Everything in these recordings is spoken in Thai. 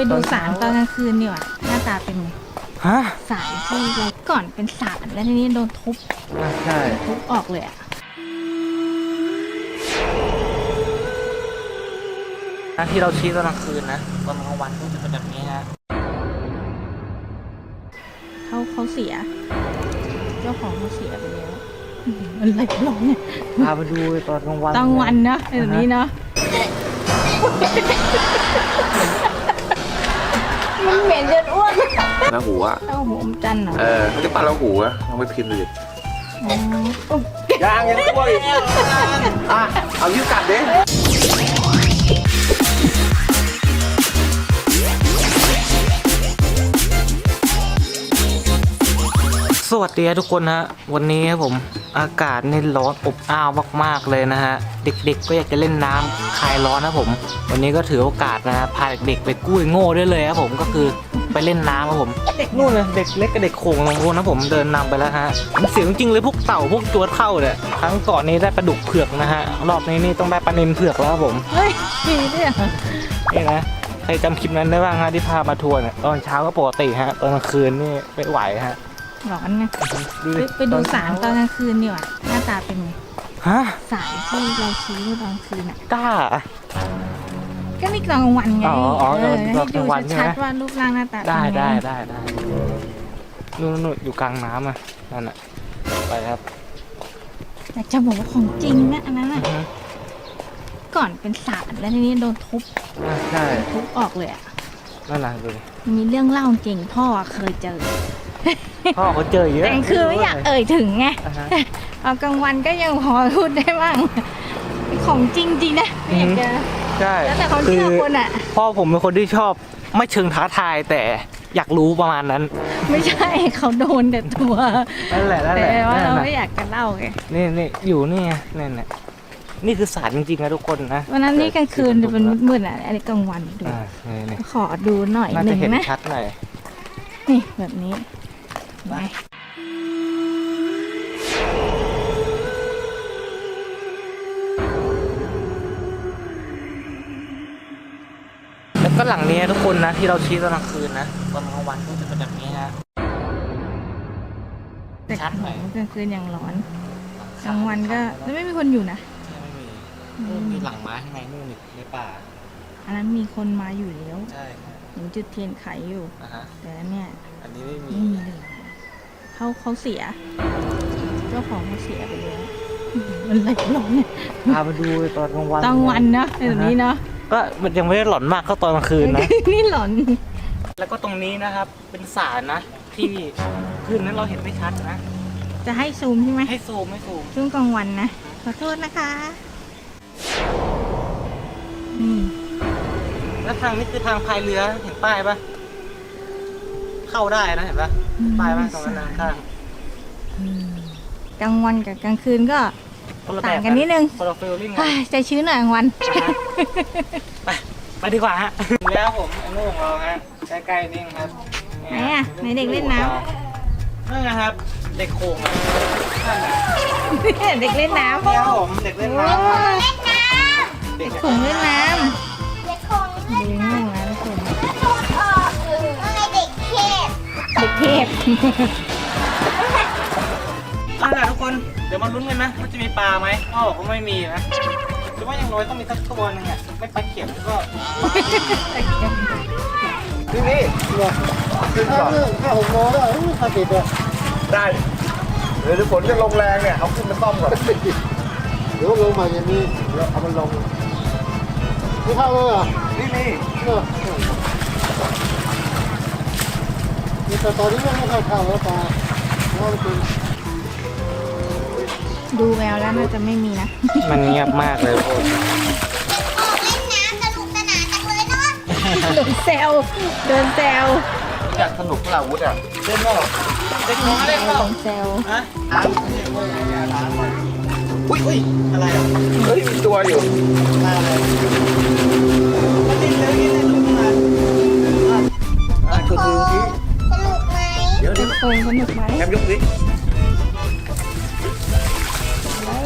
ไปดูสารตอนกลางคืนดีกว่าหน้าตาเป็นไงฮะสารที่เราก่อนเป็นสารแล้วทีนี้โดนทุบอะใช่ทุบออกเลยอะนะที่เราชี้ตอนกลางคืนนะตอนกลางวันก็จะเป็นแบบนี้ฮะเขาเขาเสีย เจ้าของเขาเสียไปแล้วอื้อหืออะไรร้องเนี่ยพาไปดูตอนกลางวันตอนวันเนาะแบบนี้เนาะ มันเหม็นจนอ้วนนะหูอะเต้าหูอมจันทร์เหรอเออเขาจะปลาเราหูอะลองไปพิมพ์ดูดิอ๋อยางยังตัวอีกอะเอายิ้วกัดดิสวัสดีครับทุกคนฮะ วันนี้ครับผม อากาศนี่ร้อนอบอ้าวมากๆเลยนะฮะ เด็กๆก็อยากจะเล่นน้ำคลายร้อนนะผม วันนี้ก็ถือโอกาสนะฮะพาเด็กๆไปกู้ไอ้โง่ได้เลยครับผมก็คือไปเล่นน้ำครับผมเด็กนู่นเลยเด็กเล็กกับเด็กโขงลงนู้นนะผมเดินนำไปแล้วฮะเสียงจริงเลยพวกเต่าพวกจวดเข้าเนี่ยครั้งก่อนนี้ได้ปลาดุกเผือกนะฮะรอบนี้นี่ต้องได้ปลานิลเผือกแล้วครับผมเฮ้ยมีด้วยเหรอนี่นะใครจำคลิปนั้นได้บ้างฮะที่พามาทัวร์เนี่ยตอนเช้าก็ปกติฮะตอนกลางคืนนี่ไม่ไหวฮะ ร้อนไงดูไปดิไปดูสารตอนกลางคืนดีกว่าหน้าตาเป็นไงฮะสารที่เราชี้เมื่อตอนกลางคืนอะ กล้า ก็นี่ตอนกลางวันไงอ๋ออ๋อเออตอนกลางวันให้ใช่ดูไหมชัดๆว่ารูปร่างหน้าตาได้เป็นงได้ได้ได้นู่นนู่นอยู่กลางน้ำอะนั่นอะไปครับอยากจะบอกว่าของจริงนะอันนั้นอือะอฮึก่อนเป็นสารแล้วทีนี้โดนทุบอะใช่ทุบออกเลยอะนั่นแหละดูดิมีเรื่องเล่าจริงพ่อเคยเจอ พ่อเขาเจอเยอะแต่คือไม่อยากเอ่ยถึงไงอ่าฮะเอากลางวันก็ยังพอพูดได้บ้างของจริงจริงๆนะไม่อยากจะใช่แล้วแต่ความคืเชื่อคนอะพ่อผมเป็นคนที่ชอบไม่เชิงท้าทายแต่อยากรู้ประมาณนั้น ไม่ใช่เขาโดนแต่ตัวนั่นแหละนั่นแหแต่ละว่าเรานั่นไม่น่ะอยากจะเล่าไงนี่นี่อยู่นี่ไงนี่นี่นี่คือสารจริงๆนะทุกคนนะวันนั้นนี่กลางคืนจะเป็นมืดๆอะอันนี้กลางวันดูอ่านี่นี่ขอดูหน่อยน่าหจะนึ่งเห็นนะชัดหน่อยนี่แบบนี้ ไปแล้วก็หลังนี้ทุกคนนะ ที่เราชี้ตอนกลางคืนนะตอนกลางวันก็จะเป็นแบบนี้ฮะแต่ชัดหน่อยกลางคืนยังร้อนกลางวันก็แล้วไม่มีคนอยู่นะ ไม่มีนู่นมีหลังไม้ข้างในนู่นอีกในป่า อันนั้นมีคนมาอยู่แล้วใช่ครับเห็นจุดเทียนไขอยู่ นะฮะแต่อันเนี่ย อันนี้ไม่มีไม่มี เลยเขาเขาเสีย เจ้าของเขาเสียไปแล้วอื้อหืออะไรร้องเนี่ยพาไปดูตอนกลางวันตอนวันเนาะแบบนี้เนาะก็มันยังไม่ได้หลอนมากก็ตอนกลางคืนนะ นี่หลอน แล้วก็ตรงนี้นะครับ เป็นสารนะ ที่คืนนั้นเราเห็นไม่ชัดนะ จะให้ซูมใช่ไหมให้ซูมให้ซูมช่วงกลางวันนะ ขอโทษนะคะนี่แล้วทางนี้คือทางพายเรือเห็นป้ายปะ เข้าได้นะเห็นปะป้ายปะตรงนั้นนะข้างกลางวันกับกลางคืนก็คนละแบบต่างกันนิดนึงคนละฟีลลิ่งเฮ้ยใจชื้นหน่อยกลางวัน ไปไปดีกว่าฮะแล้วผมไอ้โม่ของเราฮะใกล้ๆนี่เองครับไหนอะไหนเด็กเล่นน้ นั่นนะครับ เด็กโขงอะนั่นน่ะเด็กเล่นน้ำเนี่ยครับผมเด็กเล่นน้ำครับ เด็กขุงเล่นน้ำเด็กคงดูง่วงน เทพเอาล่ะทุกคน เดี๋ยวมาลุ้นกันนะว่าจะมีปลาไหมพ่อบอกว่าไม่มีนะแต่ว่าอย่างน้อยต้องมีสักตัวหนึงอะไม่ปลาเข็มก็ที่นี่ขึ้นก่อนห้าหกโมงแล้วถ้าติดอะได้เดี๋ยวฝนจะลงแรงเนี่ยเอาขึ้นมาซ่อมก่อนเดี๋ยวลงมาอย่างนี้เดี๋ยวเอามันลงไม่เข้าเลยเหรอนี่นี่ เออ แต่ตอนนี้ไม่ค่อยเข้าแล้วปลาเพราะว่ามันเป็นดูแววแล้วน่าจะไม่มีนะ มันเงียบมากเลยโอ้ยออกเล่นน้ำสนุกสนานจังเลยเนาะโดนแซวโดนแซวอยากสนุกเปล่าวุฒิอะเล่นเปล่าเด็กน้อยเล่นเปล่าโดนแซวฮะอุ้ยอุ้ยอะไรอะเฮ้ยมีตัวอยู่มันเล่นเลยเล่นเลยลุ้นมาอะชวนดู โครงสนุกไหมแคมยกดิ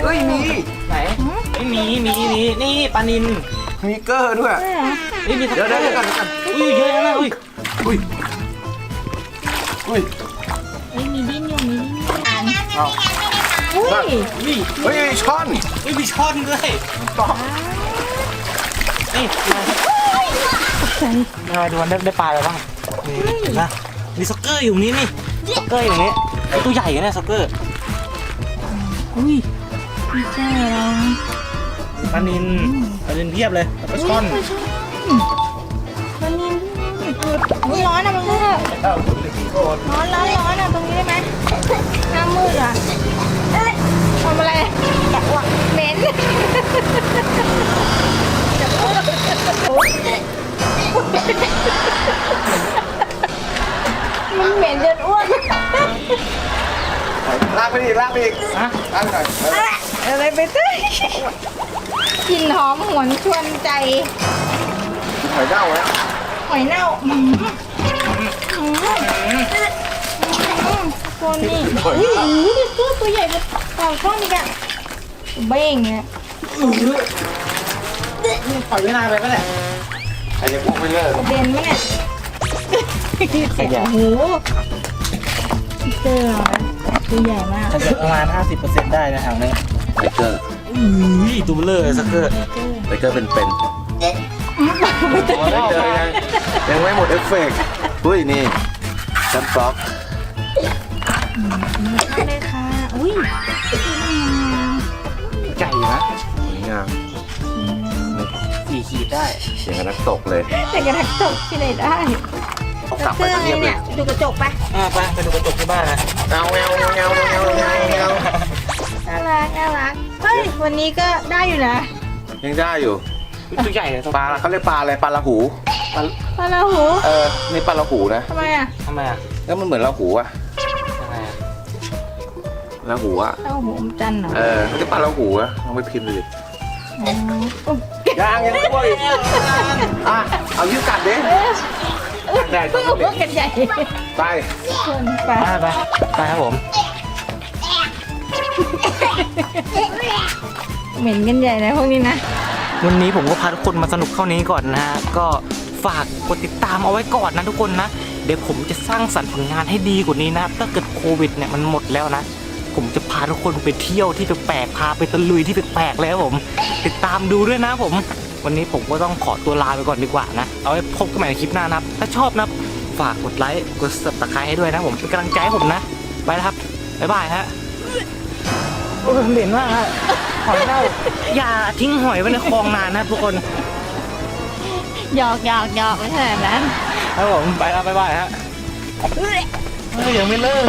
เฮ้ยมีไหนไม่มีมีมีนี่ปลานินมีเกอร์ด้วยใช่เหรอนี่มีทักเดี๋ยวเกเดี๋อยวร์เดี๋ยวก่อนเดี๋ยวก่อนอุ้ยเยอะนะอุ้ยอุ้ยเอ้ยมีดิ้นอยู่มีดิ้นอยู่น้ำจะไม่งั้นไม่ได้ปลาอุ้ยอุ้ยเฮ้ยช่อนอุ้ยมีช่อนด้วยต่อนี่ตกใจมาดูวันได้ได้ปลาอะไรบ้างนี่เห็นปะมีซ็อกเกอร์อยู่นี่นี่ ซ็อกเกอร์อยู่นี่ไอ้ตัวใหญ่นะซ็อกเกอร์อุ้ยมีแจ้เราปลานินปลานินเพียบเลยแล้วก็ช่อนอุ้ยช่อนมันนินอุ้ยร้อนอะมันมืดอะร้อนร้อนร้อนอะตรงนี้ได้ไหมน้ำมืดอะะลากไปหน่อยเอออะไรไปเต้ยกลิ่นหอมหวนชวนใจ หอยเน่าแล้วหอยเน่าอืมอืมอืมตัวนี้อุ้ยอุ้ยตัวตัวใหญ่กว่าเต่าช่อนอีกอะเบ้งเนี่ยปล่อยไว้นานไปปะเนี่ยใครจะพูดไม่เลิกกระเด็นไหมเนี่ยขยะโอ้โหเจอเรานะ ตัวใหญ่มากถ้าจะประมาณ 50%ได้นะทางนี้ไทเกอร์อุ้ยตัวเบลอเลยซ็อกเกอร์ไทเกอร์เป็นเป็นไม่เจอไม่เจอยังยังไม่หมดเอฟเฟกต์อุ้ยนี่จัมป๊อกเลยค่ะ อุ้ยใหญ่อยู่นะสวยงามสี่ขีดได้อย่างกับนักตกเลย แต่กระทักตกที่ไหนได้ เอากลับไปเสื้อก็เงียบเลเนี่ยยดูกระจกปะอ่าไปไปดูกระจกที่บ้านนะเงาเงาเงาเงาเงาเงาเงาน่ารักน่ารักเฮ้ยวันนี้ก็ได้อยู่นะยังได้อยู่ตัวใหญ่เลยปลาเขาเรียกปลาอะไรปลาละหูปลาลาหูเออนี่ปลาละหูนะทำไมอะทำไมอะแล้วมันเหมือนละหูอะทำไมอะละหูอะเต้าหูอมจันทร์เหรอเออเขาเรียกปลาละหูอะลองไปพิมพ์ดูดิอ๋ออุ๊ยยางยังกล้วยอะเอายิ้วกัดดิ ได้เพิ่งเอาพวกกันใหญ่ไปคนไปไปไปไปครับผมเหม็นกันใหญ่เลยพวกนี้นะ วันนี้ผมก็พาทุกคนมาสนุกเท่านี้ก่อนนะฮะก็ฝากกดติดตามเอาไว้ก่อนนะทุกคนนะ เดี๋ยวผมจะสร้างสรรค์ผลงานให้ดีกว่านี้นะถ้าเกิดโควิดเนี่ยมันหมดแล้วนะ ผมจะพาทุกคนไปเที่ยวที่แปลกๆพาไปตะลุยที่แปลกๆแล้วผม ติดตามดูด้วยนะผม วันนี้ผมก็ต้องขอตัวลาไปก่อนดีกว่านะ เอาไว้พบกันใหม่ในคลิปหน้านะครับถ้าชอบนะฝากกดไลค์กด subscribe ให้ด้วยนะผมเป็นกำลังใจให้ผมนะไปแล้วครับบ๊ายบายฮะโอ้ยเหม็นมากฮะหอยเน่าอย่าทิ้งหอยไว้ในคลองนานนะครับทุกคนหยอกหยอกหยอกไม่ใช่แบบนั้นครับผมไปแล้วบ๊ายบายฮะเฮ้ยยังไม่เลิก